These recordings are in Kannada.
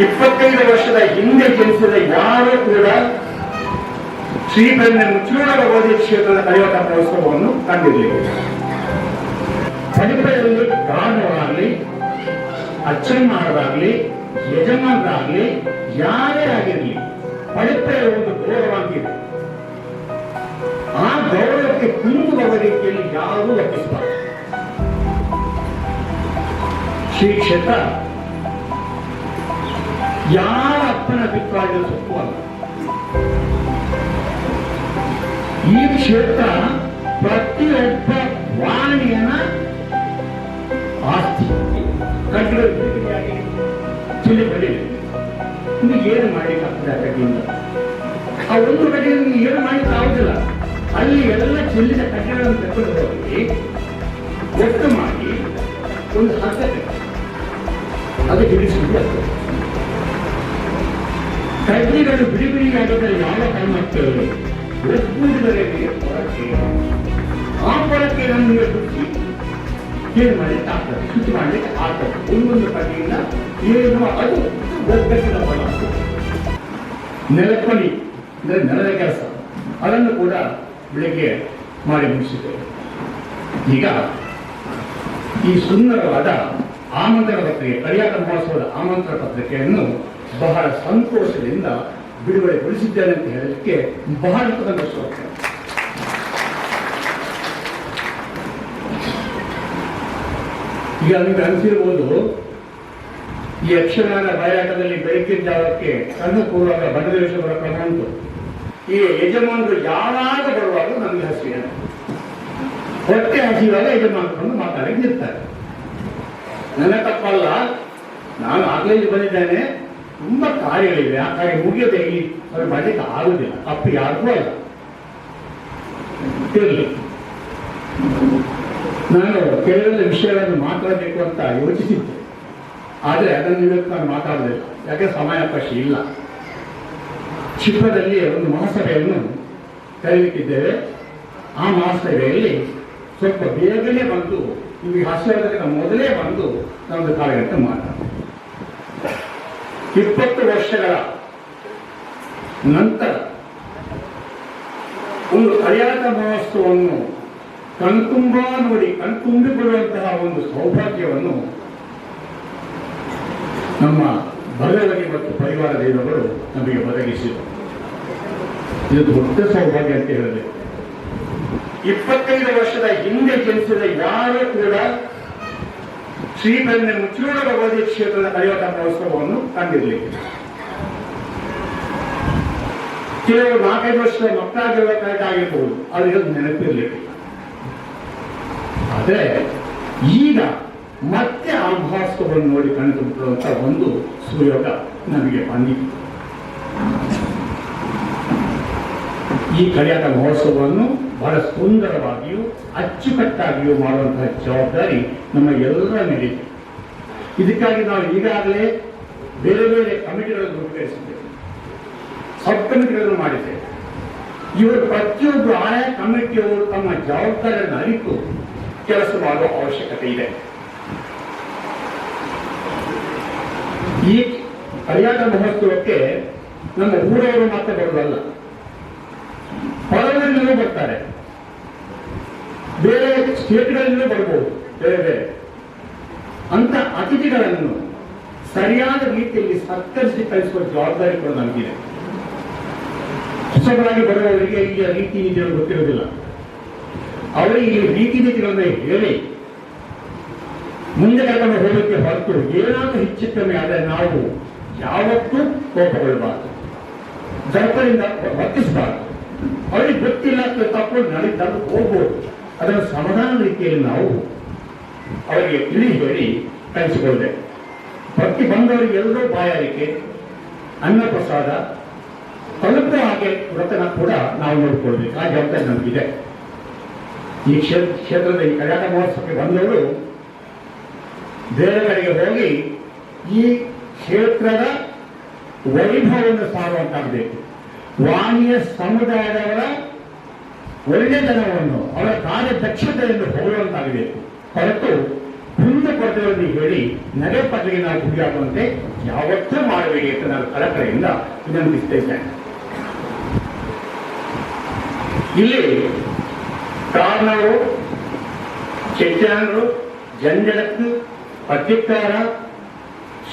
ಇಪ್ಪತ್ತೈದು ವರ್ಷದ ಹಿಂದೆ ಜನಿಸಿದ ಯಾರೂ ಕೂಡ ಶ್ರೀಬೆನ್ನ ಮುಚ್ಚೂರ ಓದಿ ಕ್ಷೇತ್ರದ ಕಲಿಯುವ ಮಹೋತ್ಸವವನ್ನು ಕಂಡಿದ್ದೇವೆ. ಕಡಿಮೆಯಲ್ಲಿ ಗಾನವಾಗಲಿ ಅಚ್ಚನ್ನಾಡದಾಗಲಿ ಯಜಮಾನರಾಗಲಿ, ಯಾರೇ ಆಗಿರಲಿ ಪಡಿಪೆಯ ಒಂದು ಗೌರವಾಗಿದೆ ಆ ಗೌರವಕ್ಕೆ ಕುಂದು ಬರುವ ರೀತಿಯಲ್ಲಿ ಯಾರೂ ವರ್ತಿಸಬಾರದು ಶ್ರೀ ಕ್ಷೇತ್ರ ಯಾರ ಅಪ್ಪನ ಅಭಿಪ್ರಾಯದ ಸೊಪ್ಪು ಅಲ್ಲ ಈ ಕ್ಷೇತ್ರ ಪ್ರತಿಯೊಬ್ಬ ವಾಣಿಯನ ಆಸ್ತಿ. ಕಟ್ಟಡ ಚಿಲ್ಲಿ ಬೆಳಿಲಿ ಇನ್ನು ಏನು ಮಾಡಿಕ್ಕಾಗ್ತದೆ ಆ ಒಂದು ಕಡೆಯಿಂದ ಏನು ಮಾಡಿಕ್ಕಾಗುದಿಲ್ಲ ಅಲ್ಲಿ ಎಲ್ಲ ಚೆಲ್ಲಿದ ಕಟ್ಟಡವನ್ನು ತಗೊಂಡು ಏನು ಮಾಡಲಿಕ್ಕೆ ಆಗ್ತದೆ ಶುಚಿ ಮಾಡಲಿಕ್ಕೆ ಆಗ್ತದೆ ಒಂದೊಂದು ಕಡೆಯಿಂದ ಏನು ಅದು ಒಗ್ಗಟ್ಟಿನ ನೆಲಪಣಿ ಅಂದರೆ ನೆಲದ ಕೆಲಸ. ಅದನ್ನು ಕೂಡ ಬೆಳಗ್ಗೆ ಮಾಡಿ ಮುಗಿಸಿದ್ದೇವೆ. ಈಗ ಈ ಸುಂದರವಾದ ಆಮಂತ್ರಣ ಪತ್ರಿಕೆ ಕರಿಯಾಟ ಮಹೋತ್ಸವದ ಆಮಂತ್ರಣ ಪತ್ರಿಕೆಯನ್ನು ಬಹಳ ಸಂತೋಷದಿಂದ ಬಿಡುಗಡೆಗೊಳಿಸಿದ್ದೇನೆ ಅಂತ ಹೇಳಲಿಕ್ಕೆ ಬಹಳ ಸಂತೋಷವಾಗ್ತದೆ ಈಗ ನಿಮ್ಗೆ ಅನಿಸಿರ್ಬೋದು, ಈ ಯಕ್ಷಗಾನ ಬಾಯಾಟದಲ್ಲಿ ಬೆಳಕಿನ ಜಾಗಕ್ಕೆ ಕಣ್ಣು ಕೂರುವಾಗ ಬಣ್ಣದೇಶವರ ಕ್ರಮ ಉಂಟು. ಈ ಯಜಮಾನರು ಯಾವಾಗ ಬರುವಾಗ ನಮಗೆ ಹಸಿವೆ. ಹೊಟ್ಟೆ ಹಸಿವಾಗ ಯಜಮಾನರನ್ನು ಮಾತಾಡಕ್ಕೆ ನಿಲ್ತಾರೆ. ನನ್ನ ತಪ್ಪಲ್ಲ, ನಾನು ಆಗಲೇ ಬಂದಿದ್ದೇನೆ. ತುಂಬಾ ಕಾರ್ಯಗಳಿವೆ. ಆ ಕಾರ್ಯ ಮುಗಿಯೋದೆ ಇಲ್ಲಿ ಅವ್ರು ಮಾಡಲಿಕ್ಕೆ ಆಗುದಿಲ್ಲ. ತಪ್ಪು ಯಾರಿಗೂ ಅಲ್ಲ. ಇರಲಿ ನಾನು ಕೆಲವೊಂದು ವಿಷಯಗಳನ್ನು ಮಾತಾಡಬೇಕು ಅಂತ ಯೋಚಿಸಿದ್ದೆ. ಆದರೆ ಅದನ್ನು ಇವತ್ತು ನಾನು ಮಾತಾಡಲಿಲ್ಲ ಯಾಕೆ ಸಮಯಾವಕಾಶ ಇಲ್ಲ? ಚಿಪ್ಪದಲ್ಲಿ ಒಂದು ಮಹಾಸಭೆಯನ್ನು ಕರೆಯುತ್ತಿದ್ದೇವೆ ಆ ಮಹಾಸಭೆಯಲ್ಲಿ ಸ್ವಲ್ಪ ಬೇಗನೆ ಬಂದು, ನಿಮಗೆ ಹಾಸ್ಯವಾದಕ್ಕೆ ಮೊದಲೇ ಬಂದು ನಮ್ಮದು ಕಾರ್ಯಕ್ರಮ ಮಾತಾಡ ಇಪ್ಪತ್ತು ವರ್ಷಗಳ ನಂತರ ಒಂದು ಅರಿಯಾದ ಮಹೋತ್ಸವವನ್ನು ಕಣ್ತುಂಬ ನೋಡಿ ಕಣ್ತುಂಬಿಕೊಳ್ಳುವಂತಹ ಒಂದು ಸೌಭಾಗ್ಯವನ್ನು ನಮ್ಮ ಭಗವತಿ ಮತ್ತು ಪರಿವಾರ ದೇವರುಗಳು ನಮಗೆ ಒದಗಿಸಿದರು. ಇದು ದೊಡ್ಡ ಸೌಭಾಗ್ಯ ಅಂತ ಹೇಳಿದೆ ಇಪ್ಪತ್ತೈದು ವರ್ಷದ ಹಿಂದೆ ಜನಿಸಿದ ಯಾರೂ ಕೂಡ ಶ್ರೀಬೆನ್ನ ಮುಚ್ಚೂರ ಭಗವತಿ ಕ್ಷೇತ್ರದ ಕಲಿಯುವ ಮಹೋತ್ಸವವನ್ನು ಕಂಡಿರಲಿಲ್ಲ. ಕೆಲವು ನಾಲ್ಕೈದು ವರ್ಷದ ಅದು ಇವತ್ತು ನೆನಪಿರಲಿಲ್ಲ. ಆದರೆ ಈಗ ಮತ್ತೆ ಆ ಮಹೋತ್ಸವವನ್ನು ನೋಡಿ ಕಂಡುಕೊಳ್ಳುವಂತ ಒಂದು ಸುಯೋಗ ನಮಗೆ ಬಂದಿತ್ತು ಈ ಕಲ್ಯಾಣ ಮಹೋತ್ಸವವನ್ನು ಬಹಳ ಸುಂದರವಾಗಿಯೂ ಅಚ್ಚುಕಟ್ಟಾಗಿಯೂ ಮಾಡುವಂತಹ ಜವಾಬ್ದಾರಿ ನಮ್ಮ ಎಲ್ಲರ ಮೇಲಿದೆ ಇದಕ್ಕಾಗಿ ನಾವು ಈಗಾಗಲೇ ಬೇರೆ ಬೇರೆ ಕಮಿಟಿಗಳನ್ನು ರೂಪಿಸಿದ್ದೇವೆ. ಸಬ್ ಕಮಿಟಿಗಳನ್ನು ಮಾಡಿದ್ದೇವೆ. ಇವರು ಪ್ರತಿಯೊಬ್ಬರು ಆಯಾ ಕಮಿಟಿಯವರು ತಮ್ಮ ಜವಾಬ್ದಾರಿಯನ್ನು ಅರಿತು ಕೆಲಸ ಮಾಡುವ ಅವಶ್ಯಕತೆ ಇದೆ. ಈ ಅರಿಯಾದ ಮಹೋತ್ಸವಕ್ಕೆ ನಮ್ಮ ಊರವರು ಮಾತ್ರ ಬರುವುದಲ್ಲ ಹೊರಗಿನಿಂದಲೂ ಬರ್ತಾರೆ. ಬೇರೆ ಸ್ಟೇಟ್ಗಳಿಂದಲೂ ಬರ್ಬೋದು, ಬೇರೆ ಬೇರೆ. ಅಂತ ಅತಿಥಿಗಳನ್ನು ಸರಿಯಾದ ರೀತಿಯಲ್ಲಿ ಸತ್ಕರಿಸಿ ಕಳಿಸುವ ಜವಾಬ್ದಾರಿ ಕೂಡ ನಮಗಿದೆ. ಹೊಸಬರಾಗಿ ಬರುವವರಿಗೆ ಈಗ ರೀತಿ ನೀತಿಗಳು ಗೊತ್ತಿರುವುದಿಲ್ಲ. ಅವರಿಗೆ ಈ ರೀತಿ ನೀತಿಗಳನ್ನು ಹೇಳಿ ಮುಂದೆ ಕರ್ಕೊಂಡು ಹೋಗಲಿಕ್ಕೆ ಹೊರತು ಏನಾದರೂ ಹೆಚ್ಚು ಕಮ್ಮಿ ಆದರೆ ನಾವು ಯಾವತ್ತೂ ಕೋಪಗೊಳ್ಳಬಾರದು. ದರ್ಪದಿಂದ ವರ್ತಿಸಬಾರದು. ಅವರಿಗೆ ಗೊತ್ತಿಲ್ಲ ತಪ್ಪು ನಡೆ ತಂದು ಹೋಗ್ಬೋದು. ಅದನ್ನು ಸಮಾಧಾನ ರೀತಿಯಲ್ಲಿ ನಾವು ಅವರಿಗೆ ತಿಳಿ ಹೇಳಿ ಕಲಿಸಿಕೊಳ್ಳದೆ. ಭಕ್ತಿ ಬಂದವರಿಗೆ ಎಲ್ಲರೂ ಬಾಯಾರಿಕೆ, ಅನ್ನಪ್ರಸಾದ, ತಲುಪುವ ಹಾಗೆ ವ್ರತನ ಕೂಡ ನಾವು ನೋಡಿಕೊಳ್ಬೇಕು. ಆ ಜವಾಬ್ದಾರಿ ನಮಗಿದೆ. ಈ ಕ್ಷೇತ್ರ ಕ್ಷೇತ್ರದ ಈ ಮಹೋತ್ಸವಕ್ಕೆ ಬಂದವರು ಬೇರೆ ಕಡೆಗೆ ಹೋಗಿ ಈ ಕ್ಷೇತ್ರದ ವೈಭವವನ್ನು ಸಾರುವಂತಾಗಬೇಕು. ವಾಣಿಯ ಸಮುದಾಯದವರ ಒಳ್ಳೆತನವನ್ನು, ಅವರ ಕಾರ್ಯದಕ್ಷತೆಯನ್ನು ಹೊಗಳುವಂತಾಗಬೇಕು. ಹೊರತು ಕುಂದು ಕೊರತೆಗಳನ್ನು ಹೇಳಿ ನಗೆ ಪಟ್ಟಿಗೆ ನಾವು ಗುರಿಯಾಗುವಂತೆ ಯಾವತ್ತೂ ಮಾಡಬೇಡಿ ಅಂತ ನಾನು ಕಳಕಳೆಯಿಂದ ವಿನಂತಿಸ್ತೇನೆ ಇಲ್ಲಿ ಕಾರ್ನವರು ಚೈತನ್ಯರು ಜಂಜಡತ್ತು ಪತ್ರಿಕಾರ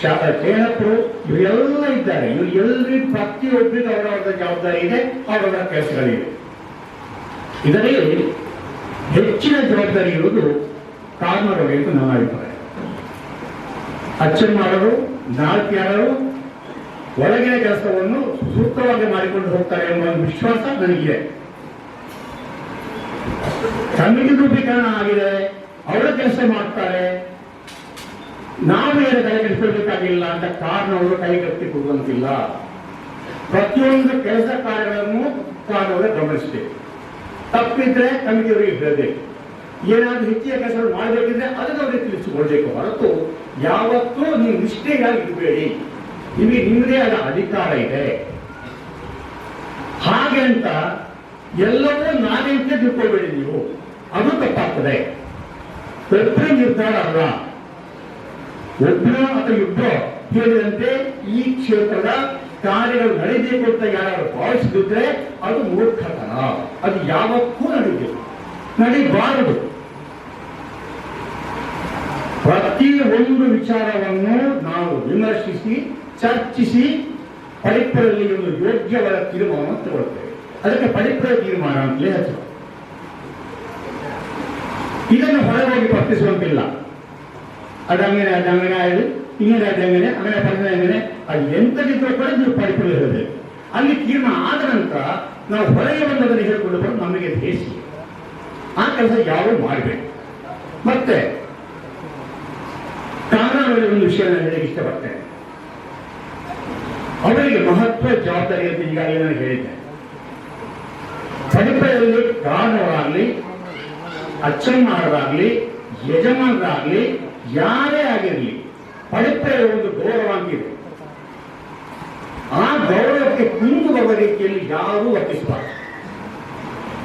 ಸೇನಕರು ಇವರೆಲ್ಲ ಇದ್ದಾರೆ. ಇವರು ಎಲ್ಲರಿಗೂ ಪ್ರತಿಯೊಬ್ಬರಿಗೂ ಅವರವರ ಜವಾಬ್ದಾರಿ ಇದೆ, ಅವರವರ ಕೆಲಸಗಳಿವೆ ಇದರಲ್ಲಿ ಹೆಚ್ಚಿನ ಜವಾಬ್ದಾರಿ ಇರುವುದು ಕಾರ್ನವರಿಗೆ ಎಂದು ನನ್ನ ಅಭಿಪ್ರಾಯ. ಅಚ್ಚನ್ಮಾರರು ನಾಲ್ಕ್ಯಾರರು ಒಳಗಿನ ಕೆಲಸವನ್ನು ಸೂಕ್ತವಾಗಿ ಮಾಡಿಕೊಂಡು ಹೋಗ್ತಾರೆ ಎಂಬ ವಿಶ್ವಾಸ ನನಗಿದೆ. ಸಮಿತಿ ರೂಪೀಕರಣ ಆಗಿದೆ. ಅವರ ಕೆಲಸ ಮಾಡ್ತಾರೆ. ನಾವು ಏನು ಕೈಗೆತ್ತಿಕೊಳ್ಳಬೇಕಾಗಿಲ್ಲ ಅಂತ ಕಾರಣ ಕಾರಣವರು ಕೈಗೆತ್ತಿ ಕೊಡುವಂತಿಲ್ಲ. ಪ್ರತಿಯೊಂದು ಕೆಲಸ ಕಾರ್ಯಗಳನ್ನು ಕಾರಣವರು ಗಮನಿಸಬೇಕು. ತಪ್ಪಿದ್ರೆ ಕಮಿಟಿಯವರಿಗೆ ಹೇಳಬೇಕು ಏನಾದ್ರೂ ಹೆಚ್ಚಿನ ಕೆಲಸಗಳು ಮಾಡಬೇಕಿದ್ರೆ ಅದನ್ನು ಅವರಿಗೆ ತಿಳಿಸಿಕೊಳ್ಬೇಕು ಹೊರತು ಯಾವತ್ತೂ ನೀವು ನಿಷ್ಠೆಯಾಗಿ ಇರಬೇಡಿ. ನಿಮಗೆ ನಿಮ್ಮದೇ ಆದ ಅಧಿಕಾರ ಇದೆ. ಹಾಗೆ ಅಂತ ಎಲ್ಲವೂ ನಾನೇ ತಿಳ್ಕೊಳ್ಬೇಡಿ ನೀವು? ಅದು ತಪ್ಪಾಗ್ತದೆ. ಪ್ರತಿ ನಿರ್ಧಾರ ಅಲ್ಲ. ಒಬ್ಬರ ಅಥವಾ ಯುದ್ಧ ಹೇಳಿದಂತೆ ಈ ಕ್ಷೇತ್ರದ ಕಾರ್ಯಗಳು ನಡೀಬೇಕು ಅಂತ ಯಾರು ಭಾವಿಸಿದ್ರೆ ಅದು ಮೂರ್ಖತನ. ಅದು ಯಾವಕ್ಕೂ ನಡೀಬೇಕು ನಡೀಬಾರದು. ಪ್ರತಿ ಒಂದು ವಿಚಾರವನ್ನು ನಾವು ವಿಮರ್ಶಿಸಿ, ಚರ್ಚಿಸಿ ಪರಿಪರಲ್ಲಿ ಒಂದು ಯೋಗ್ಯವಾದ ತೀರ್ಮಾನವನ್ನು ತಗೊಳ್ತೇವೆ. ಅದಕ್ಕೆ ಪರಿಪ್ರಯ ತೀರ್ಮಾನ ಅಂತಲೇ ಹೆಸರು ಇದನ್ನು ಹೊರಗೋಗಿ ಪ್ರಶ್ನಿಸುವಂತಿಲ್ಲ. ಅದಂಗನೆ ಅದಂಗನೆ ಆಯ್ತು. ಹಿಂಗನೆ ಅದಂಗನೆ ಆಮೇಲೆ ಪಡೆದಂಗನೆ ಅದು ಎಂತದಿದ್ರೂ ಕೂಡ ನೀವು ಪರಿಪ್ರಯ ಇರಬೇಕು ಅಲ್ಲಿ ತೀರ್ಮಾನ ಆದ ನಂತರ ನಾವು ಹೊರಗೆ ಬಂದದನ್ನು ಹೇಳಿಕೊಂಡು ಬರೋದು ನಮಗೆ ದೇಶ ಆ ಕೆಲಸ ಯಾರು ಮಾಡಬೇಕು. ಮತ್ತೆ ಕಾರಣಗಳಲ್ಲಿ ಒಂದು ವಿಷಯ ನಾನು ಹೇಳಕ್ಕೆ ಇಷ್ಟಪಡ್ತೇನೆ. ಅವರಿಗೆ ಮಹತ್ವ ಜವಾಬ್ದಾರಿ ಅಂತ ಈಗಾಗಲೇ ನಾನು ಹೇಳಿದ್ದೆ. ಪಡಿಪೆಯಲ್ಲಿ ಗಾಢವಾಗಲಿ ಅಚ್ಚಮ್ಮರಾಗಲಿ ಯಜಮಾನರಾಗಲಿ, ಯಾರೇ ಆಗಿರಲಿ ಪಡಿತರ ಒಂದು ಗೌರವ ಅಂತಿದೆ ಆ ಗೌರವಕ್ಕೆ ಕುಂದುವ ರೀತಿಯಲ್ಲಿ ಯಾರೂ ವರ್ತಿಸಬಾರದು.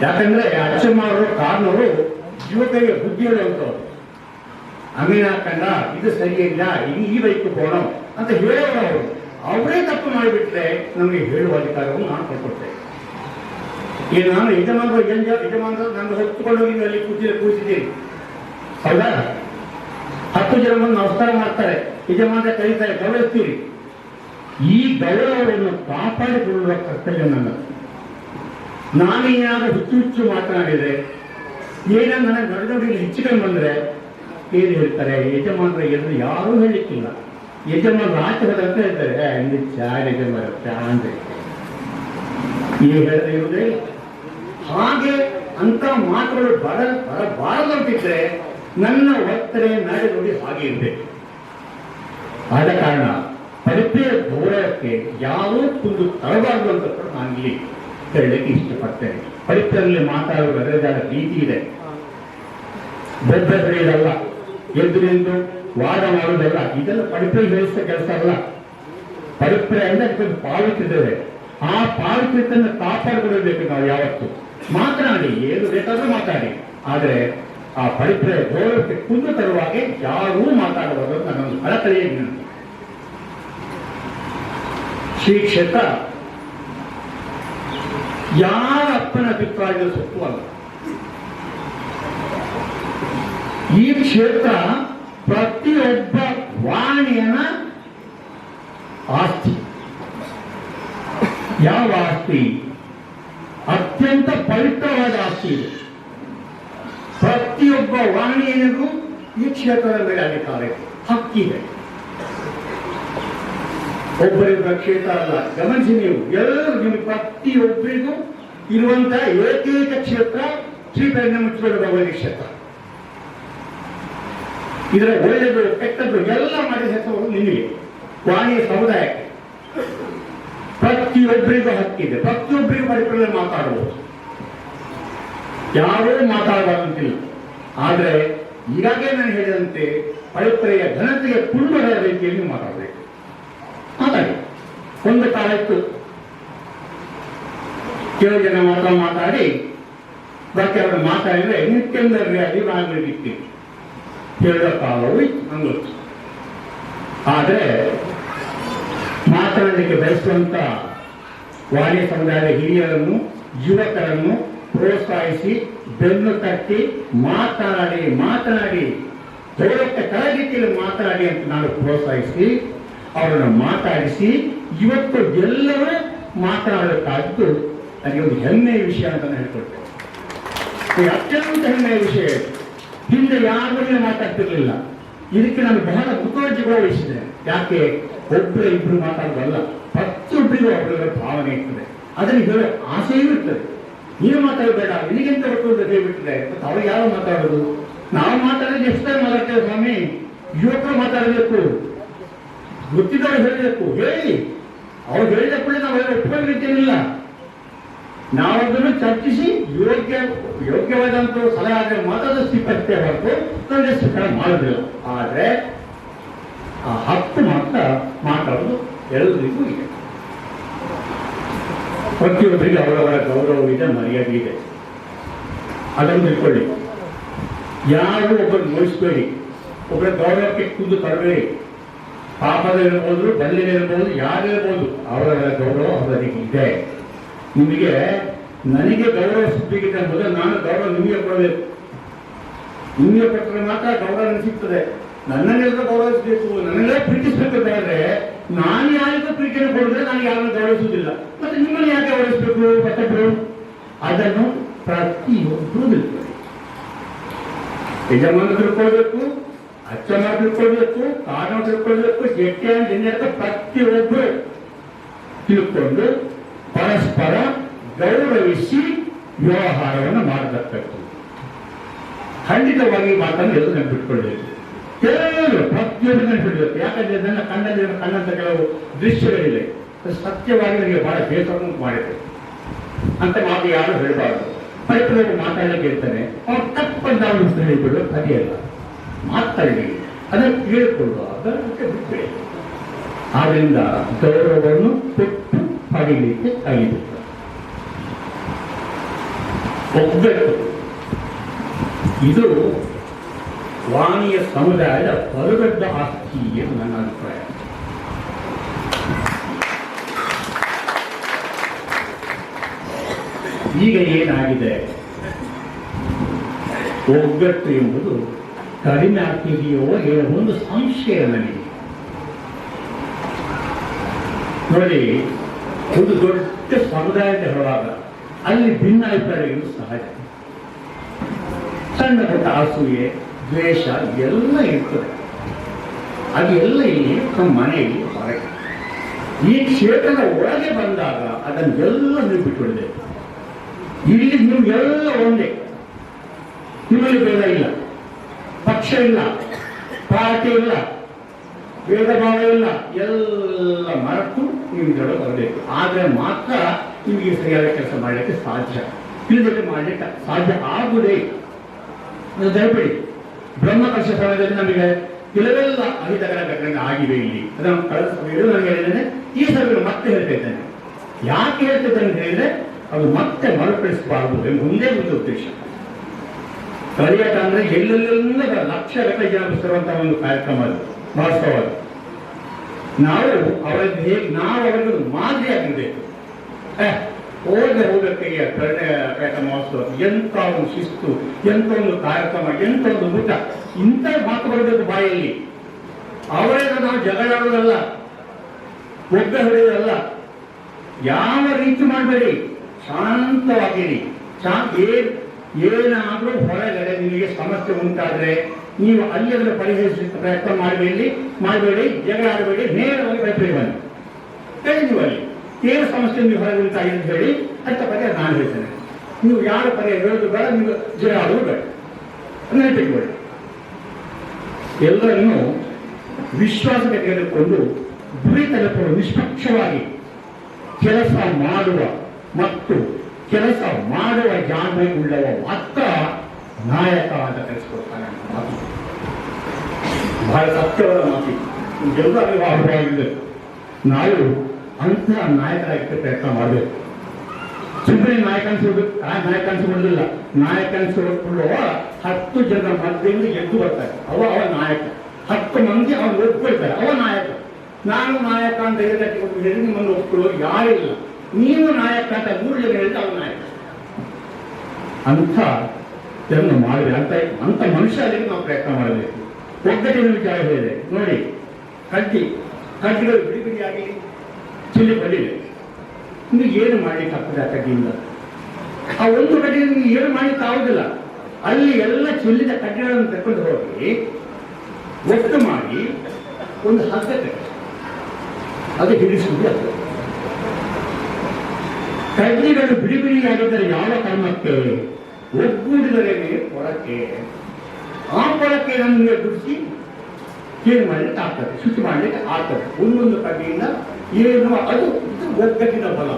ಯಾಕಂದ್ರೆ ಅಚ್ಚಮ್ಮವರು ಕಾರಣರು ಯುವಕರಿಗೆ ಬುದ್ಧಿ ಹೇಳುವಂಥವ್ರು ಅಮೀನ ಕಂಡ, ಇದು ಸರಿಯಿಲ್ಲ ಇನ್ನು ಈ ಬೈಕು ಅಂತ ಹೇಳೋರು ಅವರು. ಅವರೇ ತಪ್ಪು ಮಾಡಿಬಿಟ್ರೆ ನಮಗೆ ಹೇಳುವ ಅಧಿಕಾರವನ್ನು ನಾನು ಕೊಡ್ಕೊಡ್ತೇನೆ ಈಗ ನಾನು ಯಜಮಾನರು ಎಂಜ ಯಜಮಾನರು ನಾನು ಹೊತ್ತುಕೊಂಡು ಹೋಗಿ ಅಲ್ಲಿ ಕೂತಿ ಕೂತಿದ್ದೀನಿ. ಹೌದಾ? ಹತ್ತು ಜನ ಬಂದು ನಮಸ್ಕಾರ ಮಾಡ್ತಾರೆ. ಯಜಮಾನ ಕರೀತಾರೆ ಗೌರವಿಸ್ತೀರಿ. ಈ ಗೌರವವನ್ನು ಕಾಪಾಡಿಕೊಳ್ಳುವ ಕರ್ತವ್ಯ ನನ್ನ. ನಾನೇನಾದ್ರೂ ಹುಚ್ಚು ಹುಚ್ಚು ಮಾತನಾಡಿದ್ರೆ ಏನ ನನಗೆ ನಡೆದವರಿಗೆ ಹೆಚ್ಚಿಕೊಂಡು ಬಂದ್ರೆ ಏನು ಹೇಳ್ತಾರೆ? ಯಜಮಾನರ ಎದುರು ಯಾರೂ ಹೇಳಿಕ್ಕಿಲ್ಲ. ಯಜಮಾನರು ಆಚೆ ಹೋದಂತ ಹೇಳ್ತಾರೆ "ಏ, ಇಲ್ಲಿ ಚಾ ಯಜಮಾನ ಚಾ ಅಂತ ಈ ಹೇಳಿದ್ರೆ ಇರುವುದೇ ಇಲ್ಲ. ಹಾಗೆ ಅಂತ ಮಾತುಗಳು ಬರ, ಬರಬಾರದಂತಿದ್ರೆ ನನ್ನ ಒತ್ತಡ ನಡೆ ನೋಡಿ ಹಾಗೆ ಇರಬೇಕು ಆದ ಕಾರಣ ಪರಿಚಯ ಗೌರವಕ್ಕೆ ಯಾರೂ ಕುಂದು ತರಬಾರದು ಅಂತ ನಾನು ಇಲ್ಲಿ ಹೇಳಲಿಕ್ಕೆ ಇಷ್ಟಪಡ್ತೇನೆ. ಪರಿಚಯದಲ್ಲಿ ಮಾತಾಡುವ ಅದರದಾದ ರೀತಿ ಇದೆ. ದೊಡ್ಡ ಬೆಳೆಯಲ್ಲ ಎದ್ದು ನಿಂತು ವಾದ ಮಾಡುವುದಲ್ಲ. ಇದೆಲ್ಲ ಪಡಿಪರಿ ಬೆಳೆಸಿದ ಕೆಲಸ ಅಲ್ಲ. ಪಡಿಪರೆ ಅಂದ್ರೆ ಪಾವತಿದ್ದೇವೆ ಆ ಪಾವಿತ್ರ್ಯತನ್ನು ಕಾಪಾಡಿಕೊಳ್ಳಬೇಕು ನಾವು ಯಾವತ್ತು. ಮಾತನಾಡಿ, ಏನು ಬೇಕಾದ್ರೂ ಮಾತಾಡಿ. ಆದರೆ ಆ ಪರಿಪ್ರಯ ಗೌರವಕ್ಕೆ ಕುಂದು ತರುವಾಗೆ ಯಾರೂ ಮಾತಾಡಬಾರದು ನನ್ನೊಂದು ಕಳಕಳಿಯ ವಿನಂತಿ. ಶ್ರೀ ಕ್ಷೇತ್ರ ಯಾರ ಅಪ್ಪನ ಅಭಿಪ್ರಾಯದ ಸೊತ್ತು ಅಲ್ಲ. ಈ ಕ್ಷೇತ್ರ ಪ್ರತಿಯೊಬ್ಬ ವಾಣಿಯನ ಆಸ್ತಿ. ಯಾವ ಆಸ್ತಿ? ಅತ್ಯಂತ ಪವಿತ್ರವಾದ ಆಸ್ತಿ ಇದೆ. ಪ್ರತಿಯೊಬ್ಬ ವಾಣಿಯನಿಗೂ ಈ ಕ್ಷೇತ್ರದ ಮೇಲೆ ಅಧಿಕಾರ ಇದೆ. ಹಕ್ಕಿದೆ ಒಬ್ಬರಿಬ್ಬರ ಕ್ಷೇತ್ರ ಅಲ್ಲ, ಗಮನಿಸಿ ನೀವು, ಎಲ್ಲರೂ ನಿಮಗೆ ಪ್ರತಿಯೊಬ್ಬರಿಗೂ ಇರುವಂತಹ ಏಕೈಕ ಕ್ಷೇತ್ರ ಶ್ರೀ ಭಗವತಿ ಕ್ಷೇತ್ರ. ಇದರ ಒಳ್ಳೆಯದು, ಕೆಟ್ಟದ್ದು ಎಲ್ಲ ಮಾಡಿದ ಹೆಸರು ನಿಮಗೆ ವಾಣಿಯ ಸಮುದಾಯಕ್ಕೆ. ಪ್ರತಿಯೊಬ್ಬರಿಗೂ ಹಕ್ಕಿದೆ. ಪ್ರತಿಯೊಬ್ಬರಿಗೂ ಪರಿಪಾಲನೆ ಮಾತಾಡಬಹುದು. ಯಾರೂ ಮಾತಾಡಬಾರಂತಿಲ್ಲ ಆದರೆ ಈಗಾಗಲೇ ನಾನು ಹೇಳಿದಂತೆ ಪವಿತ್ರೆಯ ಘನತೆಗೆ ಕುಂಬರ ರೀತಿಯಲ್ಲಿ ಮಾತಾಡಬೇಕು. ಹಾಗಾಗಿ ಒಂದು ಕಾಲಕ್ಕೆ ಕೆಲವು ಜನ ಮಾತ್ರ ಮಾತಾಡಿ ಬಾಕಿ ಅವರು ಮಾತಾಡಿದ್ರೆ ನಿತ್ಯಂದರ್ಯಾಗಿ ಬಾಗಿಲಿಟ್ಟು ಕೇಳಿದ ಕಾಲವೂ ಇತ್ತು ನಂಗೊತ್ತು ಆದರೆ ಮಾತನಾಡಲಿಕ್ಕೆ ಬಯಸುವಂತ ವಾಣಿ ಸಮುದಾಯದ ಹಿರಿಯರನ್ನು, ಯುವಕರನ್ನು ಪ್ರೋತ್ಸಾಹಿಸಿ, ಬೆನ್ನು ತಟ್ಟಿ, ಮಾತನಾಡಿ ಮಾತನಾಡಿ ದೌಲಕ್ಕೆ ತರಗತಿಯಲ್ಲಿ ಮಾತನಾಡಿ ಅಂತ ನಾನು ಪ್ರೋತ್ಸಾಹಿಸಿ, ಅವರನ್ನು ಮಾತಾಡಿಸಿ, ಇವತ್ತು ಎಲ್ಲರೂ ಮಾತನಾಡಬೇಕಾದ್ದು ನನಗೆ ಒಂದು ಹೆಮ್ಮೆಯ ವಿಷಯ ಅಂತ ನಾನು ಹೇಳ್ಕೊಳ್ತೇನೆ ಅತ್ಯಂತ ಹೆಮ್ಮೆಯ ವಿಷಯ. ಹಿಂದೆ ಯಾರು ಮಾತಾಡ್ತಿರ್ಲಿಲ್ಲ ಇದಕ್ಕೆ ನಾನು ಬಹಳ ಮುತುವರ್ಜಿಗಳು ವಹಿಸಿದೆ. ಯಾಕೆ? ಒಬ್ಬರು ಇಬ್ರು ಮಾತಾಡೋದಲ್ಲ. ಪ್ರತಿಯೊಬ್ಬರಿಗೂ ಅವರ ಭಾವನೆ ಇರ್ತದೆ. ಅದನ್ನು ಹೇಳೋ ಆಸೆ ಇರ್ತದೆ ನೀನು ಮಾತಾಡಬೇಡ. ನಿನಗೆಂತ ಅಂತ ಹೇಳ್ಬಿಟ್ಟಿದೆ ಮತ್ತೆ ಅವ್ರು ಯಾರು ಮಾತಾಡೋದು? ನಾವು ಮಾತಾಡಿದ್ರೆ ಎಷ್ಟೇ ಮಾತಾಡ್ತೇವೆ ಸ್ವಾಮಿ? ಯುವಕರು ಮಾತಾಡಬೇಕು. ಗೊತ್ತಿದ್ದವರು ಹೇಳಬೇಕು. ಹೇಳಿ. ಅವ್ರು ಹೇಳಿದ ಕೂಡ ನಾವು ಒಪ್ಕೊಂಡಿದ್ದೇನಿಲ್ಲ ನಾವು ಚರ್ಚಿಸಿ ಯೋಗ್ಯ ಯೋಗ್ಯವಾದಂತಹ ಸಲಹೆ ಮಾತ್ರ ಸ್ವೀಕರಿಸ್ತೇ ಹೊರತು ತಂದೆ ಸ್ವೀಕಾರ ಮಾಡೋದಿಲ್ಲ ಆದರೆ ಆ ಹತ್ತು ಮಾತ್ರ ಮಾತಾಡೋದು ಎಲ್ಲರಿಗೂ ಇದೆ. ಪ್ರತಿಯೊಬ್ಬರಿಗೆ ಅವರವರ ಗೌರವ ಇದೆ, ಮರ್ಯಾದೆ ಇದೆ. ಅದನ್ನು ತಿಳ್ಕೊಳ್ಳಿ. ಯಾರು ಒಬ್ಬರು ನೋಯಿಸ್ಬೇಡಿ ಒಬ್ಬರ ಗೌರವಕ್ಕೆ ಕುಂದು ತರಬೇಡಿ. ಪಾಪದಲ್ಲಿರ್ಬೋದು ಬಲ್ಲಿಲಿರ್ಬೋದು ಯಾರಿರ್ಬೋದು ಅವರವರ ಗೌರವ ಅವರಿಗೆ ಇದೆ. ನಿಮಗೆ ನನಗೆ ಗೌರವ ಸಿಗಬೇಕಿದೆ ಅಂದ್ರೆ ನಾನು ಗೌರವ ನಿಮಗೆ ಕೊಡಬೇಕು. ನಿಮಗೆ ಕೊಟ್ಟರೆ ಮಾತ್ರ ಗೌರವ ಸಿಗ್ತದೆ. ನನ್ನನ್ನೆಲ್ಲ ಗೌರವಿಸಬೇಕು ನನ್ನೆಲ್ಲ ಪ್ರೀತಿಸಬೇಕು ಬೇರೆ ನಾನು ಯಾರಿಗೂ ಪ್ರೀತಿಯನ್ನು ಕೊಡಿದ್ರೆ ನಾನು ಯಾರನ್ನು ಗೌರವಿಸುವುದಿಲ್ಲ. ಮತ್ತೆ ನಿಮ್ಮನ್ನು ಯಾಕೆ ಗೌರವಿಸಬೇಕು? ಮತ್ತೊಬ್ಬರು ಅದನ್ನು ಪ್ರತಿಯೊಬ್ಬರು ತಿಳ್ಕೊಳ್ಬೇಕು ಯಜಮಾನ ತಿಳ್ಕೊಳ್ಬೇಕು ಅಚ್ಚಮ ತಿಳ್ಕೊಳ್ಬೇಕು, ಕಾರಣ ತಿಳ್ಕೊಳ್ಬೇಕು ಶೆಟ್ಟಿ ಅಂತ ಪ್ರತಿಯೊಬ್ಬರು ತಿಳ್ಕೊಂಡು ಪರಸ್ಪರ ಗೌರವಿಸಿ ವ್ಯವಹಾರವನ್ನು ಮಾಡತಕ್ಕದ್ದು. ಖಂಡಿತವಾಗಿ ಮಾತನ್ನು ಎಲ್ಲ ನೆನಪಿಟ್ಕೊಳ್ಬೇಕು. ಕೆಲವರು ಪ್ರತಿಯೊಂದು ನೆನಪಿಡಬೇಕು ಯಾಕಂದ್ರೆ ನನ್ನ ಕಣ್ಣಲ್ಲಿ ಕಣ್ಣಂತ ಕೆಲವು ದೃಶ್ಯಗಳಿವೆ. ಸತ್ಯವಾಗಿ ನನಗೆ ಬಹಳ ಬೇಸರವನ್ನು ಮಾಡಿದೆ. ಅಂತ ಮಾತು ಯಾರು ಹೇಳಬಾರ್ದು. ಪರಿಪೂರ್ಣ ಮಾತಾಡಲಿಕ್ಕೆ ಇರ್ತಾನೆ ಅವ್ರು ತಪ್ಪಂತ ಹೇಳಿಬಿಡು ಸರಿಯಲ್ಲ. ಮಾತಾಡಿ ಅದನ್ನು ಕೇಳಿಕೊಳ್ಳುವಾಗ ಬಿಟ್ಟು ಆದ್ರಿಂದ ಗೌರವವನ್ನು ಕೊಟ್ಟು ಪಡೀಲಿಕ್ಕೆ ಆಗಿದೆ ಒಗ್ಗಟ್ಟು ಇದು ವಾಣಿಯ ಸಮುದಾಯದ ಬಲುದೊಡ್ಡ ಆಸ್ತಿ ಎಂದು ನನ್ನ ಅಭಿಪ್ರಾಯ. ಈಗ ಏನಾಗಿದೆ? ಒಗ್ಗಟ್ಟು ಎಂಬುದು ಕಡಿಮೆ ಆಗ್ತಿದೆಯೋ ಹೇಳುವ ಒಂದು ಸಂಶಯ ನನಗೆ. ನೋಡಿ ಒಂದು ದೊಡ್ಡ ಸಮುದಾಯದ ಹೇಳುವಾಗ ಅಲ್ಲಿ ಭಿನ್ನ ಅಭಿಪ್ರಾಯಗಳು ಸಹಜ ಸಣ್ಣ ಪುಟ್ಟ ಅಸೂಯೆ, ದ್ವೇಷ ಎಲ್ಲ ಇರ್ತದೆ. ಅದೆಲ್ಲ ಇಲ್ಲಿ ನಮ್ಮ ಮನೆಯಲ್ಲಿ ಹೊರಗೆ. ಈ ಕ್ಷೇತ್ರದ ಒಳಗೆ ಬಂದಾಗ ಅದನ್ನೆಲ್ಲ ನೀವು ಬಿಟ್ಟುಬಿಡಬೇಕು ಇಲ್ಲಿ ನೀವು ಎಲ್ಲ ಒಂದೇ. ನಿಮ್ಮಲ್ಲಿ ಭೇದ ಇಲ್ಲ. ಪಕ್ಷ ಇಲ್ಲ. ಪಾರ್ಟಿ ಇಲ್ಲ. ಭೇದ ಭಾವ ಇಲ್ಲ. ಎಲ್ಲ ಮರೆತು ನೀವು ಬರಬೇಕು. ಆದರೆ ಮಾತ್ರ ನಿಮಗೆ ಸರಿಯಾದ ಕೆಲಸ ಮಾಡಲಿಕ್ಕೆ ಸಾಧ್ಯ. ತಿಳಿದಕ್ಕೆ ಮಾಡಲಿಕ್ಕೆ ಸಾಧ್ಯ ಆಗುದೇ ಇಲ್ಲ. ದಯಪಡಿ ಬ್ರಹ್ಮಕರ್ಷ ಸಮಯದಲ್ಲಿ ನಮಗೆ ಕೆಲವೆಲ್ಲ ಅಹಿತಕರ ಘಟನೆ ಆಗಿವೆ ಇಲ್ಲಿ. ಅದನ್ನು ಕಳೆದ ಸಮಯದಲ್ಲಿ ನನಗೆ ಹೇಳಿದ್ದೇನೆ. ಈ ಸಮಯ ಮತ್ತೆ ಹೇಳ್ತಾ ಇದ್ದೇನೆ. ಯಾಕೆ ಹೇಳ್ತಿದ್ದೇನೆ ಅಂತ ಹೇಳಿದ್ರೆ ಅದು ಮತ್ತೆ ಮರುಕಳಿಸಬಾರದು ಎಂಬ ಒಂದೇ ಒಂದು ಉದ್ದೇಶ. ಕಲಿಯಾಟ ಅಂದ್ರೆ ಎಲ್ಲೆಲ್ಲ ಲಕ್ಷ ಗಟ್ಟಲೆ ಜನ ಒಂದು ಕಾರ್ಯಕ್ರಮ ಅದು ವಾಸ್ತವ ಅದು. ನಾವು ಅವರನ್ನು ಹೇಗೆ ನಾವು ಅವರನ್ನು ಮಾದರಿ ಆಗಿರಬೇಕು ಹೋದ ಹೋದ ಹೋದಕ್ಕೆಯ ಕರ್ನಾಟಕ ಮಹೋತ್ಸವ ಎಂತ ಒಂದು ಶಿಸ್ತು ಎಂತ ಒಂದು ಕಾರ್ಯಕ್ರಮ ಎಂತ ಒಂದು ಊಟ, ಇಂಥ ಮಾತು ಬರಬೇಕು ಬಾಯಲ್ಲಿ. ಅವರೇ ನಾವು ಜಗಳಾಡೋದಲ್ಲ ಒಗ್ಗ ಹೊಡೆಯೋದಲ್ಲ ಯಾವ ರೀತಿ ಮಾಡಬೇಡಿ? ಶಾಂತವಾಗಿರಿ. ಶಾಂತ ಏನ್ ಏನಾದರೂ ಹೊರಗಡೆ ನಿಮಗೆ ಸಮಸ್ಯೆ ಉಂಟಾದ್ರೆ ನೀವು ಅಲ್ಲಿ ಅದನ್ನು ಪ್ರಯತ್ನ ಮಾಡಬೇಡಿ ಮಾಡಬೇಡಿ, ಜಗಳ ಆಡಬೇಡಿ, ನೇರವಾಗಿ ಕೈಪರಿ ಬನ್ನಿ. ನೀವು ಅಲ್ಲಿ ಏನು ಸಮಸ್ಯೆ ನೀವು ಅಂತ ಹೇಳಿ ಅಂತ ಬಗ್ಗೆ ನಾನು ಹೇಳ್ತೇನೆ. ನೀವು ಯಾರು ಪದೇ ಹೇಳೋದು ಬೇಡ ನೀವು ಜಗಳ ಆಡೋದು ಬೇಡ. ನೆನಪಿಟ್ಕೊಳ್ಳಿ. ಎಲ್ಲರನ್ನು ವಿಶ್ವಾಸಕ್ಕೆ ತೆಗೆದುಕೊಂಡು ಗುರಿ ತಲುಪಲು ನಿಷ್ಪಕ್ಷವಾಗಿ ಕೆಲಸ ಮಾಡುವ ಮತ್ತು ಕೆಲಸ ಮಾಡುವ ಜಾಣ್ಮೆ ಉಳ್ಳವ ಮಾತ್ರ ನಾಯಕ ಅಂತ ಕರೆಸಿಕೊಡ್ತಾನೆ ಮಾತು. ಬಹಳ ಸತ್ಯವಾದ ಮಾತು. ಎಲ್ಲ ಅಭಿಪ್ರಾಯವಿದೆ ನಾವು ಅಂತ ನಾಯಕರಾಗಿ ಪ್ರಯತ್ನ ಮಾಡಬೇಕು. ಸುಮ್ಮನೆ ನಾಯಕ ಅನ್ಸಿಬಿಟ್ಟು ಆ ನಾಯಕ ಅನ್ಸ್ಕೊಳ್ಳೋದಿಲ್ಲ ನಾಯಕ ಅನ್ಸ್ಕೊಳ್ಳುವ ಹತ್ತು ಜನ ಮಧ್ಯದಲ್ಲಿ ಎದ್ದು ಬರ್ತಾರೆ. ಅವ ಅವ ನಾಯಕ. ಹತ್ತು ಮಂದಿ ಅವನು ಒಪ್ಕೊಳ್ತಾರೆ. ಅವ ನಾಯಕ. ನಾನು ನಾಯಕ ಅಂತ ಹೇಳಿದಕ್ಕೆ ಹೇಳಿ, ನಿಮ್ಮನ್ನು ಒಪ್ಕೊಳ್ಳೋರು ಯಾರಿಲ್ಲ ನೀನು ನಾಯಕ ಅಂತ ಮೂರು ಜನ ಹೇಳಿದ್ರೆ ಅವನು ನಾಯಕ. ಅಂತ ಇದನ್ನು ಮಾಡಿದೆ ಅಂತ ಅಂತ ಮನುಷ್ಯ ಅದಕ್ಕೆ ನಾವು ಪ್ರಯತ್ನ ಮಾಡಬೇಕು. ಒಗ್ಗಟ್ಟಿನ ವಿಚಾರ ಹೇಳಿದೆ. ನೋಡಿ, ಕಡ್ಡಿ, ಕಡ್ಡಿಗಳು ಬಿಡಿ ಬಿಡಿಯಾಗಿ ಚಿಲ್ಲಿ ಬಂದಿದೆ. ನೀವು ಏನು ಮಾಡ್ಲಿಕ್ಕೆ ಆಗ್ತದೆ ಆ ಕಡ್ಡಿಯಿಂದ? ಆ ಒಂದು ಕಡ್ಡಿಯಿಂದ ನೀವು ಏನು ಮಾಡ್ಲಿಕ್ಕೆ ಅಲ್ಲಿ ಎಲ್ಲ ಚಿಲ್ಲಿದ ಕಡ್ಡಿಗಳನ್ನು ತಕ್ಕೊಂಡು ಹೋಗಿ ಒಟ್ಟು ಮಾಡಿ ಒಂದು ಹಗ್ಗ ಕಟ್ಟಿ. ಅದು ಹಿಡಿಸುವುದು ಅದು. ಕಡ್ಡಿಗಳು ಬಿಡಿ ಬಿಡಿಯಾಗಿದ್ದರೆ ಯಾವ ಕಾರಣಕ್ಕೆ ಒಗ್ಗೂಡಿದರೆ ಕೊಳಕ್ಕೆ ಆ ಕೊಳಕ್ಕೆ ನಮಗೆ ಗುಡಿಸಿ ಏನು ಮಾಡಲಿಕ್ಕೆ ಆಗ್ತದೆ, ಶುಚಿ ಮಾಡಲಿಕ್ಕೆ ಆಗ್ತದೆ. ಒಂದೊಂದು ಕಡೆಯಿಂದ ಏನು ಅದು ಇದು ಒಗ್ಗಟ್ಟಿನ ಬಲ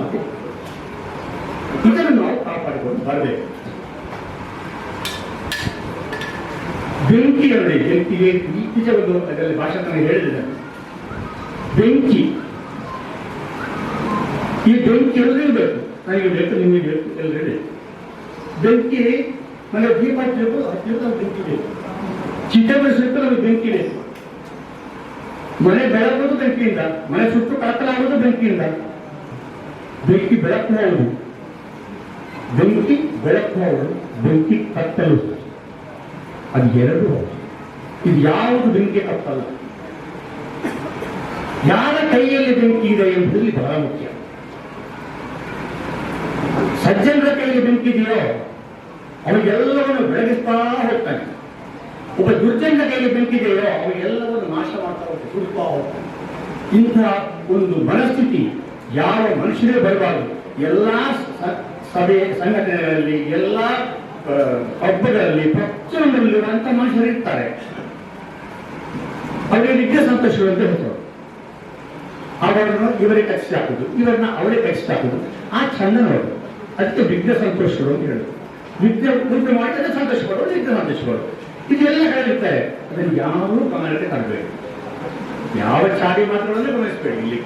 ಇದನ್ನು ನಾವು ಕಾಪಾಡಿಕೊಂಡು ಬರಬೇಕು. ಬೆಂಕಿಯಲ್ಲಿ ಬೆಂಕಿಗೆ ಇತ್ತೀಚೆ ಒಂದು ಅದರಲ್ಲಿ ಭಾಷಣ ಹೇಳಿದ್ದಾರೆ. ಬೆಂಕಿ. ಈ ಬೆಂಕಿ ಎಲ್ಲರಿಗೂ ಬೇಕು ನನಗೆ ಬೇಕು, ನಿಮಗೆ ಬೇಕು ಎಲ್ಲರಿಗೂ ಬೇಕು ಬೆಂಕಿ ನನಗೆ ದೀಪ ಹಚ್ಚಬೇಕು ಹಚ್ಚಬೇಕು ಬೆಂಕಿ ಬೇಕು ಚಿಟ್ಟೆ ಬೆಳೆಸಬೇಕು ನಮಗೆ ಬೆಂಕಿ ಬೇಕು ಮನೆ ಬೆಳಗೋದು ಬೆಂಕಿಯಿಂದ, ಮನೆ ಸುಟ್ಟು ಕತ್ತಲಾಗೋದು ಬೆಂಕಿಯಿಂದ. ಬೆಂಕಿ ಬೆಳಕುವುದು ಬೆಂಕಿ ಬೆಳಕುವುದು ಬೆಂಕಿ ಕತ್ತಲು. ಅದು ಎರಡು ಹೌದು. ಇದು ಯಾವುದು ಬೆಂಕಿ ಕತ್ತಲ್ಲ ಯಾರ ಕೈಯಲ್ಲಿ ಬೆಂಕಿ ಇದೆ ಎಂಬುದು ಬಹಳ ಮುಖ್ಯ. ಸಜ್ಜನರ ಕೈಗೆ ಬೆಂಕಿದೆಯೋ? ಅವರಿಗೆಲ್ಲವನ್ನು ಬೆಳಗಿಸ್ತಾ ಹೋಗ್ತಾನೆ. ಒಬ್ಬ ದುರ್ಜನರ ಕೈಗೆ ಬೆಂಕಿದೆಯೋ? ಅವರಿಗೆಲ್ಲವನ್ನು ನಾಶ ಮಾಡ್ತಾ ಹೋಗ್ತಾನೆ ಸುಡ್ತಾ ಹೋಗ್ತಾನೆ. ಇಂಥ ಒಂದು ಮನಸ್ಥಿತಿ ಯಾವ ಮನುಷ್ಯರೇ ಬರಬಾರದು. ಎಲ್ಲ ಸಭೆ, ಸಂಘಟನೆಗಳಲ್ಲಿ, ಎಲ್ಲ ಹಬ್ಬಗಳಲ್ಲಿ ಪ್ರತಿಯೊಂದರಲ್ಲಿರುವಂತ ಮನುಷ್ಯರು ಇರ್ತಾರೆ. ಅವರಿಗೆ ನಿತ್ಯ ಸಂತೋಷಗಳು ಅಂತ ಹೇಳ್ತಾರೆ ಅವರನ್ನು ಇವರಿಗೆ ಕಷ್ಟ ಹಾಕುದು ಇವರನ್ನ ಅವರೇ ಕಷ್ಟ ಹಾಕುದು ಆ ಚಂದ ನೋಡು. ಅದಕ್ಕೆ ವಿಘ್ನ ಸಂತೋಷಗಳು ಅಂತ ಹೇಳುದು ವಿಘ್ನ ವಿಘ್ನ ಮಾಡಿದ್ರೆ ಸಂತೋಷ ಪಡೋದು ವಿಘ್ನ ಸಂತೋಷ ಪಡೋದು ಇದೆಲ್ಲ ಹೇಳಿರ್ತಾರೆ. ಅದನ್ನು ಯಾರೂ ಗಮನಕ್ಕೆ ತರಬೇಕು ಯಾವ ಚಾಡಿ ಮಾತ್ರವನ್ನೇ ಗಮನಿಸ್ಬೇಕು ಇಲ್ಲಿ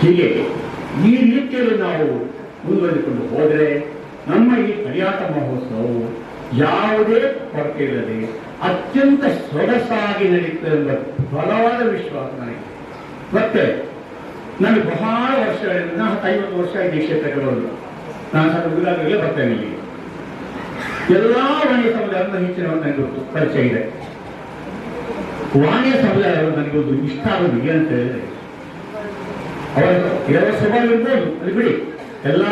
ಹೀಗೆ ಈ ರೀತಿಯಲ್ಲಿ ನಾವು ಮುಂದುವರೆದುಕೊಂಡು ಹೋದರೆ ನಮ್ಮ ಈ ಪರ್ಯಾಟ ಮಹೋತ್ಸವವು ಯಾವುದೇ ಕೊರತೆ ಇಲ್ಲದೆ ಅತ್ಯಂತ ಸೊಗಸಾಗಿ ನಡೆಯುತ್ತೆ ಎಂಬ ಬಲವಾದ ವಿಶ್ವಾಸ ನನಗೆ ಮತ್ತೆ ನನಗೆ ಬಹಳ ವರ್ಷಗಳಿಂದ ನಾನು ಐವತ್ತು ವರ್ಷ ಈ ಕ್ಷೇತ್ರಕ್ಕೆ ಬರೋದು ನಾನು ಸಣ್ಣ ಹುಡುಗಾಗಲೇ ಬರ್ತೇನೆ ಇಲ್ಲಿ ಎಲ್ಲ ವಾಣಿಜ್ಯ ಸಮುದಾಯದ ಹೆಚ್ಚಿನ ನನಗೆ ಗೊತ್ತು, ಪರಿಚಯ ಇದೆ. ವಾಣಿಜ್ಯ ಸಮುದಾಯ ನನಗೆ ಒಂದು ಇಷ್ಟ ಆಗೋದು ಏನಂತ ಹೇಳಿದ್ರೆ, ಅವರ ಎರಡು ಸ್ವಭಾವ ಇರ್ಬೋದು ಅದು ಬಿಡಿ. ಎಲ್ಲ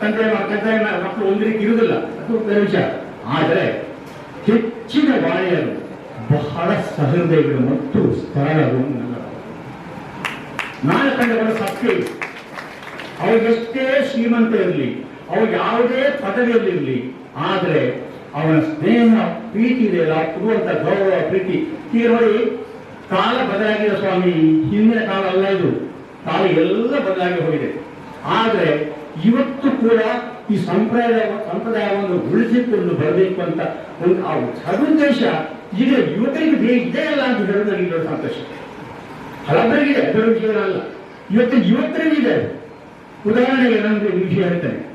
ತಂದೆ ತಂದೆ ಮಕ್ಕಳು ಒಂದು ಇರುವುದಿಲ್ಲ. ಅದು ಬೇರೆ ವಿಷಯ ಆದರೆ ಹೆಚ್ಚಿನ ವಾಣಿಯರು ಬಹಳ ಸಹೃದಯಗಳು ಮತ್ತು ಸರಳರು ನನ್ನ ನಾನು ಕಂಡವರ ಸತ್ಯ. ಅವರಿಗೆಷ್ಟೇ ಶ್ರೀಮಂತ ಇರಲಿ ಅವ್ರು ಯಾವುದೇ ಪದವಿಯಲ್ಲಿರಲಿ ಆದರೆ ಅವನ ಸ್ನೇಹ ಪ್ರೀತಿ ಇದೆಯಲ್ಲ, ಕೊಡುವಂತ ಗೌರವ, ಪ್ರೀತಿ ನೋಡಿ, ಕಾಲ ಬದಲಾಗಿದೆ ಸ್ವಾಮಿ, ಹಿಂದಿನ ಕಾಲ ಅಲ್ಲ ಇದು. ಕಾಲ ಎಲ್ಲ ಬದಲಾಗಿ ಹೋಗಿದೆ. ಆದರೆ ಇವತ್ತು ಕೂಡ ಈ ಸಂಪ್ರದಾಯ, ಸಂಪ್ರದಾಯವನ್ನು ಉಳಿಸಿಕೊಂಡು ಬರಬೇಕು ಅಂತ ಒಂದು ಆ ಸದುದ್ದೇಶ ಈಗ ಯುವಕರಿಗೆ ಬೇಕೇ ಅಲ್ಲ ಅಂತ ಹೇಳೋದು ನನಗೆ ಸಂತೋಷ. ಹಲವರಿಗಿದೆ ವಿಷಯ ಅಲ್ಲ. ಇವತ್ತು ಯುವಕರಿಗಿದೆ ಉದಾಹರಣೆಗೆ ನಾನು ವಿಷಯ ಹೇಳ್ತೇನೆ.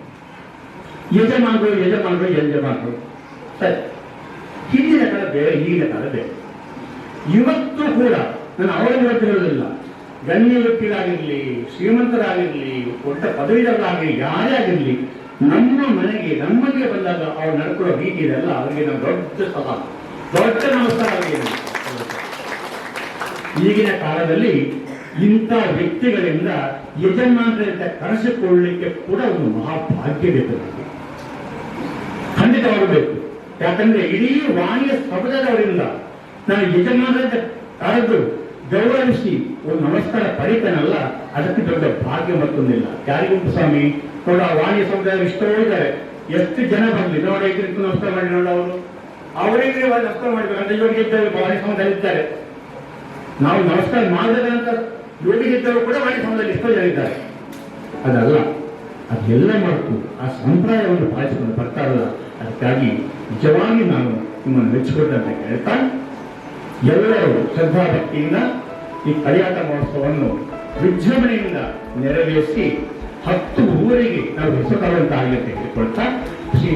ಯಜಮಾನರು ಯಜಮಾನರು ಯಜಮಾನರು ಸರಿ. ಹಿಂದಿನ ಕಾಲ ಬೇರೆ, ಈಗಿನ ಕಾಲ ಬೇರೆ. ಇವತ್ತು ಕೂಡ ನಾನು ಅವರ ಹೇಳೋದಿಲ್ಲ ಗಣ್ಯ ವ್ಯಕ್ತಿಗಳಾಗಿರಲಿ, ಶ್ರೀಮಂತರಾಗಿರಲಿ, ದೊಡ್ಡ ಪದವೀಧರರಾಗಿರಲಿ, ಯಾರೇ ಆಗಿರಲಿ, ನಮ್ಮ ಮನೆಗೆ ನಮ್ಮಲ್ಲಿಗೆ ಬಂದಾಗ ಅವ್ರು ನಡ್ಕೊಳ್ಳೋ ರೀತಿ ಇದೆಲ್ಲ, ಅವರಿಗೆ ನಾವು ದೊಡ್ಡ ಸವಾಲು. ದೊಡ್ಡ ನಮಸ್ಕಾರ ಅವರಿಗೆ. ಈಗಿನ ಕಾಲದಲ್ಲಿ ಇಂಥ ವ್ಯಕ್ತಿಗಳಿಂದ ಯಜಮಾನರಿಂದ ಕರೆಸಿಕೊಳ್ಳಲಿಕ್ಕೆ ಕೂಡ ಒಂದು ಮಹಾಭಾಗ್ಯ ಬೇಕು ಖಂಡಿತವಾಗಬೇಕು. ಯಾಕಂದ್ರೆ ಇಡೀ ವಾಣಿಯ ಸಮುದಾಯದವರಿಂದ ನಾನು ಯಜಮಾನರಿಂದ ಕರೆದು ಗೌರವಿಸಿ ಒಂದು ನಮಸ್ಕಾರ ಪಡಿತಾನಲ್ಲ, ಅದಕ್ಕೆ ದೊಡ್ಡ ಭಾಗ್ಯ ಮತ್ತೊಂದಿಲ್ಲ. ಯಾರಿಗುಂಟು ಸ್ವಾಮಿ? ನೋಡ ವಾಣಿಯ ಸಮುದಾಯ ಇಷ್ಟೋ ಇದ್ದಾರೆ. ಎಷ್ಟು ಜನ ಬರಲಿ? ನೋಡಿ ನಮಸ್ಕಾರ ಮಾಡಿ ನೋಡ ಅವರು. ಅವರಿಗೆ ನಷ್ಟ ಮಾಡಿದ್ರು ಅಂದ್ರೆ ಇವರಿಗೆ ಇದ್ದಾರೆ ವಾಣಿ ಸಮುದಾಯ ಇದ್ದಾರೆ ನಾವು ನಮಸ್ಕಾರ ಮಾಡಿದ ನಂತರ ಯೋಗಿಗಿದ್ದವರು ಕೂಡ ಮಾಡಿ ಸಮಯದಲ್ಲಿ ಎಷ್ಟೋ ಜನ ಇದ್ದಾರೆ. ಅದಲ್ಲ, ಅದೆಲ್ಲ ಮಾಡ್ತು ಆ ಸಂಪ್ರದಾಯವನ್ನು ಪಾಲಿಸಿಕೊಂಡು ಬರ್ತಾರಲ್ಲ ಅದಕ್ಕಾಗಿ ನಿಜವಾಗಿ ನಾನು ನಿಮ್ಮನ್ನು ಮೆಚ್ಚಿಕೊಂಡಂತ ಹೇಳ್ತಾ, ಎಲ್ಲರೂ ಶ್ರದ್ಧಾಭಕ್ತಿಯಿಂದ ಈ ಕರಿಯಾಟ ಮಹೋತ್ಸವವನ್ನು ವಿಜೃಂಭಣೆಯಿಂದ ನೆರವೇರಿಸಿ ಹತ್ತು ಊರಿಗೆ ನಾವು ಹೆಸರಾದಂತಹ ಅಂತ ಹೇಳಿಕೊಳ್ತಾ ಶ್ರೀ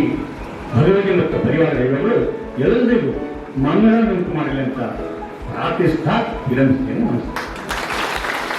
ಭಗವತಿ ಮತ್ತು ಪರಿವಾರ ದೈವಗಳು ಎಲ್ಲರಿಗೂ ಮಂಗಳ ಉಂಟು ಮಾಡಲಿ ಅಂತ ಪ್ರಾರ್ಥಿಸ್ತಾ ವಿರಂಭಿಸ್ತೇನೆ ನಮಸ್ಕಾರ